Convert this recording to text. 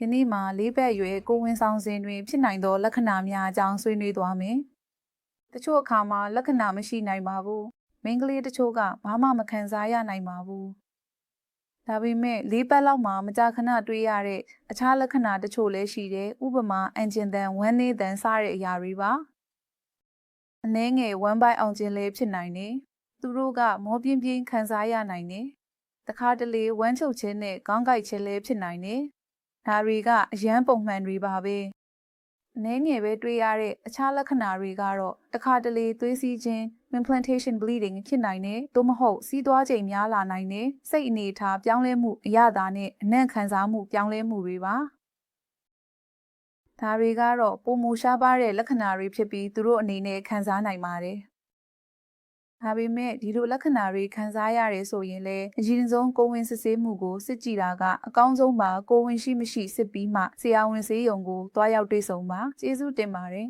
ယနေ့မှာလေးဘက်ရွယ်ကိုဝင်ဆောင်စဉ်တွင် ဖြစ်နိုင်သော လက္ခဏာများအကြောင်းဆွေးနွေးသွားမယ်။တချို့အခါမှာလက္ခဏာမရှိနိုင်ပါဘူး။မိန်းကလေးတချို့ကဘာမှမခံစားရနိုင်ပါဘူး။ဒါပေမဲ့လေးပတ်လောက်မှာမကြာခဏတွေ့ရတဲ့အခြားလက္ခဏာတချို့လည်းရှိတယ်။ဥပမာအန်ဂျင်တန်ဝမ်းနေတန်စတဲ့အရာတွေပါ။အနှဲငယ်ဝမ်းပိုက်အောင်ခြင်းလည်းဖြစ်နိုင်တယ်။သူတို့ကမောပြင်းပြင်းခံစားရနိုင်တယ်။တခါတလေဝမ်းချုပ်ခြင်းနဲ့ခေါင်းကိုက်ခြင်းလည်းဖြစ်နိုင်တယ်။ ဒါတွေကအရန်ပုံမှန်တွေပါပဲ။အနှဲငယ်ပဲတွေ့ရတဲ့အခြားလက္ခဏာတွေကတော့တခါတလေသွေးစီးခြင်း implantation bleeding ဖြစ်နိုင်တယ်။သို့မဟုတ်စီးသွားချိန်များလာနိုင်တယ်။စိတ်အနေအထားပြောင်းလဲမှုအရသာနဲ့အနံ့ခံစားမှုပြောင်းလဲမှုတွေပါ။ဒါတွေကတော့ပုံမူရှားပါတဲ့လက္ခဏာတွေဖြစ်ပြီးသူတို့အနေနဲ့ခံစားနိုင်ပါတယ်။ ဒါပေမဲ့ဒီလိုလက္ခဏာတွေခံစားရတယ်ဆိုရင်လည်းအရင်ဆုံးကိုယ်ဝင်စစ်ဆေးမှုကိုစစ်ကြည့်တာကအကောင်းဆုံးပါကိုယ်ဝင်ရှိမရှိစစ်ပြီးမှဆရာဝန်ဆေးရုံကိုတွားရောက်တွေ့ဆုံပါကျေးဇူးတင်ပါတယ်